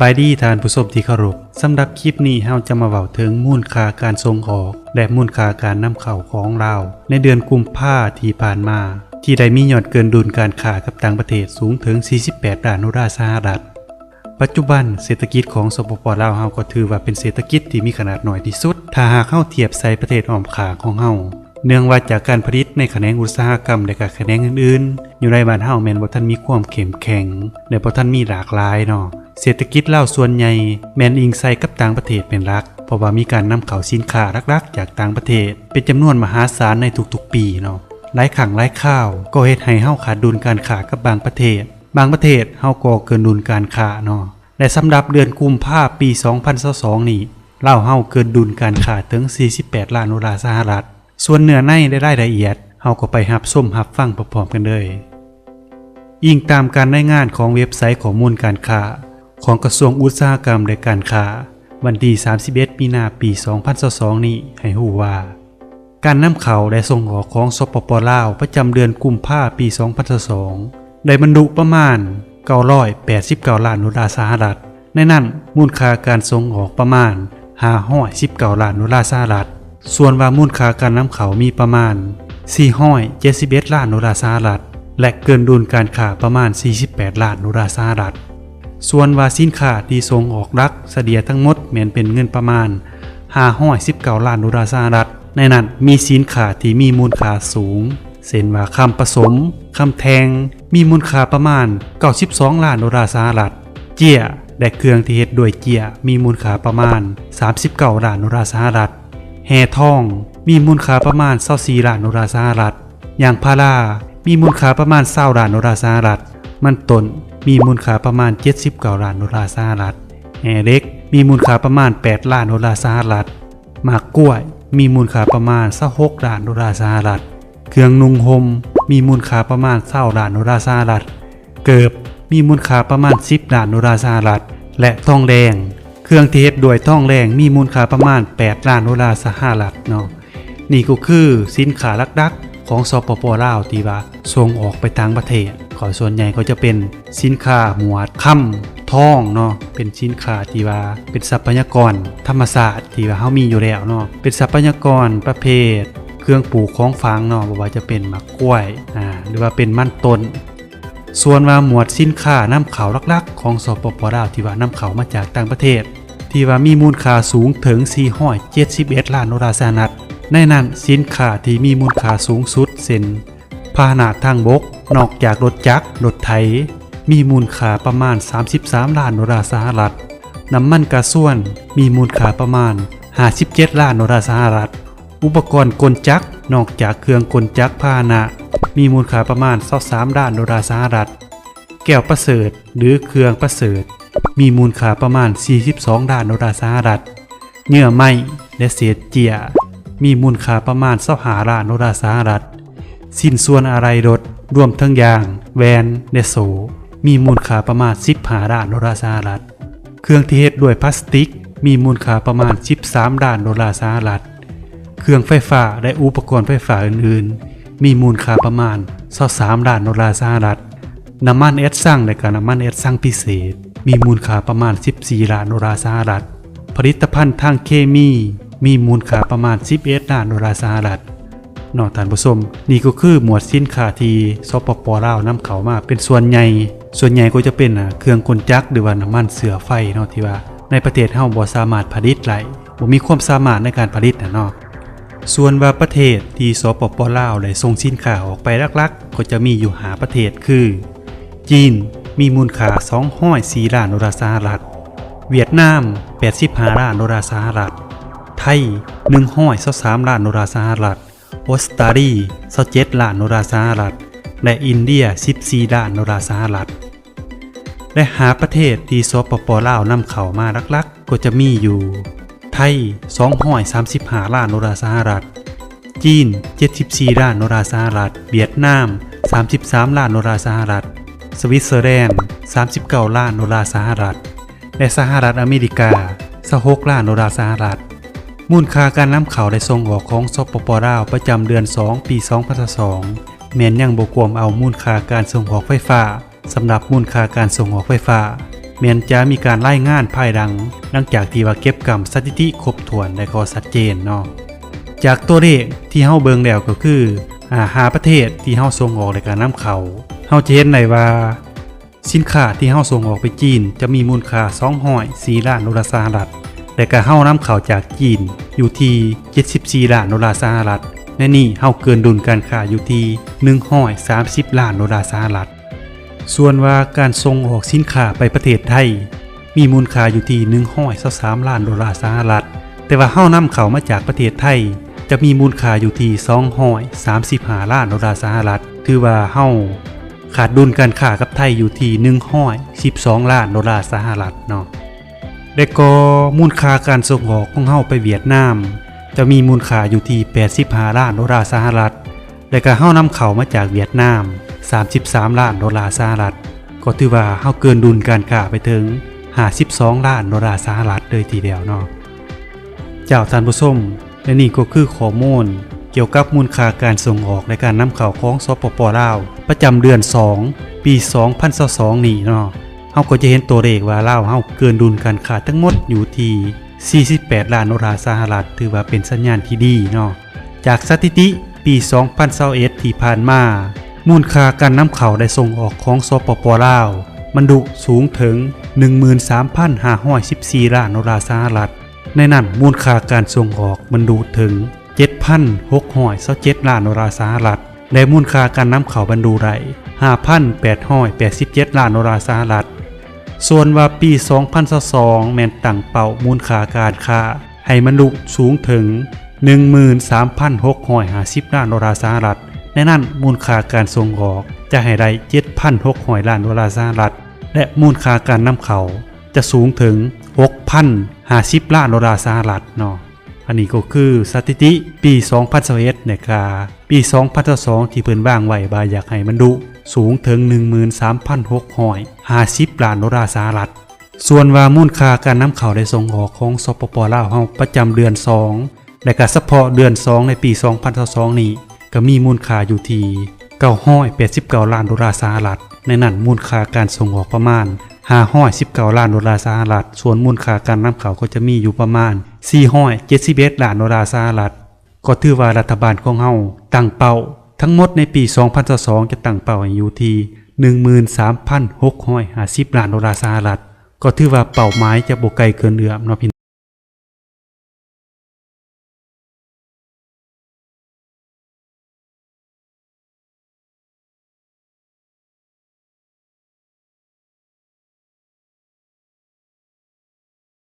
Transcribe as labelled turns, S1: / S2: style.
S1: บายดีทานผู้ชมที่เคารพสำหรับคลิปนี้เฮาจะมาเว้าถึงมูลค่าการส่งออก และมูลค่าการนำเข้าของเรา ในเดือนกุมภาที่ผ่านมา ที่ได้มียอดเกินดุลการค้ากับต่างประเทศสูงถึง 48ล้านดอลลาร์สหรัฐ ปัจจุบันเศรษฐกิจของสปปลาวเฮาก็ถือว่าเป็นเศรษฐกิจที่มีขนาดน้อยที่สุด ถ้าหากเฮาเทียบใส่ประเทศอ้อมขาของเฮา เนื่องว่าจากการผลิตในแขนงอุตสาหกรรมและก็แขนงอื่นๆ อยู่ในบ้านเฮาแมนบ่ทันมีความเข้มแข็งและบ่ทันมีหลากหลายเนาะเศรษฐกิจเล่าส่วนใหญ่แมนอิงใส่กับต่างประเทศเป็นหลัก เพราะว่ามีการนำเข้าสินค้าหลักๆ จากต่างประเทศ เป็นจำนวนมหาศาลในทุกๆ ปีเนาะหลายครั้งหลายข้าว ก็เฮ็ดให้เฮาขาดดุลการค้ากับบางประเทศ บางประเทศเฮาก็เกินดุลการค้าเนาะและสำหรับเดือนกุมภาพันธ์ปี 2022 นี่ลาเฮาเกินดุลการค้าถึง 48 ล้านดอลลาร์สหรัฐ ส่วนเนื้อในได้รายละเอียดเฮาก็ไปรับส้มรับฟังพร้อมๆกันเลยอิงตามการรายงานของเว็บไซต์ข้อมูลการค้าของกระทรวงอุตสาหกรรมและการค้าวันที่31มีนาปี 2022 นี้ให้ฮู้ว่า การนำเข้าและส่งออกของสปปลาวประจำเดือนกุมภาพันธ์ปี 2022 ได้บรรลุประมาณ 989 ล้านดอลลาร์สหรัฐ ในนั้นมูลค่าการส่งออกประมาณ 519 ล้านดอลลาร์สหรัฐ ส่วนว่ามูลค่าการนำเขามีประมาณ 471 ล้านดอลลาร์สหรัฐ และเกินดุลการค้าประมาณ 48 ล้านดอลลาร์สหรัฐ ส่วนว่าสินค้าที่ส่งออกรักเสดียทั้งหมดแมนเป็นเงินประมาณ 519 ล้านดอลลาร์สหรัฐ ในนั้นมีสินค้าที่มีมูลค่าสูงเช่นว่าคำผสมคำแทง มีมูลค่าประมาณ 92 ล้านดอลลาร์สหรัฐ เจียและเครื่องที่เฮ็ดด้วยเจียมีมูลค่าประมาณ 39 ล้านดอลลาร์สหรัฐ แห่ทอง มีมูลค่าประมาณ24ล้านดอลลาร์สหรัฐอย่างพารามีมูลค่าประมาณ20ล้านดอลลาร์สหรัฐ มันตนมีมูลค่าประมาณ79ล้านดอลลาร์สหรัฐแห่เล็กมีมูลค่าประมาณ 8 ล้านดอลลาร์สหรัฐหมากกล้วย มีมูลค่าประมาณ26ล้านดอลลาร์สหรัฐ เครื่องนุ่งห่มมีมูลค่าประมาณ20ล้านดอลลาร์สหรัฐ เกิบมีมูลค่าประมาณ 10ล้านดอลลาร์สหรัฐ และทองแดง เครื่องที่เฮ็ดด้วยท่องแดงมีมูลค่าประมาณ 8 ล้านดอลลาร์สหรัฐเนาะนี่ก็คือสินค้าลักๆของสปปลาวที่ว่าส่งออกไปต่างประเทศขอส่วนใหญ่ก็จะเป็นสินค้าหมวดค่ำทองเนาะเป็นสินค้าที่ว่าเป็นทรัพยากร ธรรมศาสตร์ที่ว่าเฮามีอยู่แล้วเนาะเป็นทรัพยากรประเภท เครื่องปลูกของฟางเนาะบ่ว่าจะเป็นมะกล้วยอ่าหรือว่าเป็นมันต้นส่วนว่าหมวดสินค้านำเข้าลักๆ ของสปปลาวที่ว่านำเข้ามาจากต่างประเทศ ที่ว่ามีมูลค่าสูงถึง 471 ล้านดอลลาร์สหรัฐ ในนั้นสินค้าที่มีมูลค่าสูงสุดเช่นพาหนะทางบก นอกจากรถจักรรถไถ มีมูลค่าประมาณ 33 ล้านดอลลาร์สหรัฐ น้ำมันกระส่วน มีมูลค่าประมาณ 57 ล้านดอลลาร์สหรัฐ อุปกรณ์กลจักร นอกจากเครื่องกลจักรพาหนะ มีมูลค่าประมาณ 23 ล้านดอลลาร์สหรัฐ แก้วประเสริฐ หรือเครื่องประเสริฐ มีมูลค่าประมาณ 42ล้านดอลลาร์สหรัฐ เนื้อไม้และเศษเจีย มีมูลค่าประมาณ25ล้านดอลลาร์สหรัฐ สิ้นส่วนอะไรรถ รวมทั้งยาง แวนและโซ มีมูลค่าประมาณ15ล้านดอลลาร์สหรัฐ เครื่องที่เฮ็ดด้วยพลาสติก มีมูลค่าประมาณ 13ล้านดอลลาร์สหรัฐ เครื่องไฟฟ้าและอุปกรณ์ไฟฟ้าอื่นๆ มีมูลค่าประมาณ23ล้านดอลลาร์สหรัฐ น้ำมันเอสซังและก็น้ำมันเอสซังพิเศษ มีมูลค่าประมาณ 14 ล้านดอลลาร์สหรัฐ ผลิตภัณฑ์ทางเคมี มีมูลค่าประมาณ 11 ล้านดอลลาร์สหรัฐนอกท่านผู้ชมนี่ก็คือหมวดสินค้าที่สปปลาวนำเข้ามาเป็นส่วนใหญ่ ส่วนใหญ่ก็จะเป็นอะเครื่องกลจักรหรือว่าน้ำมันเสือไฟเนาะที่ว่า ในประเทศเฮาบ่สามารถผลิตได้บ่มีความสามารถในการผลิตนะเนาะส่วนว่าประเทศที่สปปลาวได้ส่งสินค้าออกไปลักๆ ก็จะมีอยู่หาประเทศคือ จีนมีมูลค่า204ล้านดอลลาร์สหรัฐ เวียดนาม 85ล้านดอลลาร์สหรัฐ ไทย123ล้านดอลลาร์สหรัฐ ออสเตรเลีย27ล้านดอลลาร์สหรัฐ และอินเดีย 14ล้านดอลลาร์สหรัฐ และหาประเทศที่สปปลาวนำเข้ามาลักๆ ก็จะมีอยู่ ไทย235ล้านดอลลาร์สหรัฐ จีน 74ล้านดอลลาร์สหรัฐ เวียดนาม 33ล้านดอลลาร์สหรัฐ สวิตเซอร์แลนด์39ล้านดอลลาร์สหรัฐ และสหรัฐอเมริกา26ล้านดอลลาร์สหรัฐ มูลค่าการนำเข้าและส่งออกของสปปลาวประจำเดือน 2 ปี 2022แม้นยังบกวมเอามูลค่าการส่งออกไฟฟ้าสำหรับมูลค่าการส่งออกไฟฟ้าแม้นจะมีการรายงานภายหลัง หลังจากที่ว่าเก็บกรรมสถิติครบถ้วนและก็ชัดเจนเนาะจากตัวเลขที่เฮาเบิงแล้วก็คืออ่าหาประเทศที่เฮาส่งออกในการนํเข้า เฮาจะเห็นได้ว่า สินค้าที่เฮาส่งออกไปจีน จะมีมูลค่า204ล้านดอลลาร์สหรัฐแต่ก็เฮานํเข้าจากจีนอยู่ที่74ล้านดอลลาร์สหรัฐในนี่เฮาเกินดุลการค้าอยู่ที่130 ล้านดอลลาร์สหรัฐ ส่วนว่าการส่งออกสินค้าไปประเทศไทย มีมูลค่าอยู่ที่123ล้านดอลลาร์สหรัฐ แต่ว่าเฮานำเข้ามาจากประเทศไทย จะมีมูลค่าอยู่ที่235ล้านดอลลาร์สหรัฐ ถือว่าเฮา ขาดดุลการค้ากับไทยอยู่ที่ 112 ล้านดอลลาร์สหรัฐเนาะและก็มูลค่าการส่งออกของเฮาไปเวียดนาม จะมีมูลค่าอยู่ที่ 85 ล้านดอลลาร์สหรัฐ และก็เฮานำเข้ามาจากเวียดนาม 33 ล้านดอลลาร์สหรัฐ ก็ถือว่าเฮาเกินดุลการค้าไปถึง 52 ล้านดอลลาร์สหรัฐเลยทีเดียวเนาะ เจ้าท่านผู้ชมและนี่ก็คือข้อมูล กี่ยวกับมูลค่าการส่งออกและการนำเข้าของสปปลาว ประจำเดือน 2 ปี 2022นี่เนาะเฮาก็จะเห็นตัวเลขว่าลาวเฮาเกินดุลการค้าทั้งหมดอยู่ที่ 48 ล้านดอลลาร์สหรัฐ ถือว่าเป็นสัญญาณที่ดีเนาะจากสถิติปี 2021ที่ผ่านมา มูลค่าการนำเข้าได้ส่งออกของสปปลาว มันดุสูงถึง 13,514 ล้านดอลลาร์สหรัฐ ในนั้นมูลค่าการส่งออกมันดูถึง 7,627ล้านดอลลาร์สหรัฐและมูลค่าการนำเข้าบรรดูไร5,887ล้านดอลลาร์สหรัฐ ส่วนว่าปี 2022 แม่นตั้งเป้ามูลค่าการค้า ให้มันลุสูงถึง 13,650ล้านดอลลาร์สหรัฐในนั้นมูลค่าการส่งออกจะให้ได้7,600ล้านดอลลาร์สหรัฐ และมูลค่าการนำเข้าจะสูงถึง 6,050ล้านดอลลาร์สหรัฐเนาะ อันนี้ก็คือสถิติปี 2021นี่ยกาปี 2022ที่เพิ่นวางไว้ว่าอยากให้มันดุ สูงถึง 13,650ล้านดอลลาร์สหรัฐ ส่วนว่ามูลค่าการนำเข้าได้ส่งออกของสปปลาวเฮาประจำเดือน 2 และก็เฉพาะเดือน 2 ในปี 2022 นี้ก็มีมูลค่าอยู่ที่989ล้านดอลลาร์สหรัฐ ในนั้นมูลค่าการส่งออกประมาณ 519ล้านดอลลาร์สหรัฐ ส่วนมูลค่าการนำเข้าก็จะมีอยู่ประมาณ471ล้านดอลลาร์สหรัฐ ก็ถือว่ารัฐบาลของเฮาตั้งเป้า ทั้งหมดในปี 2022จะตั้งเป้าอยู่ที่13,650ล้านดอลลาร์สหรัฐ ก็ถือว่าเป้าหมายจะบ่ไกลเกินเอื้อมเนาะพี่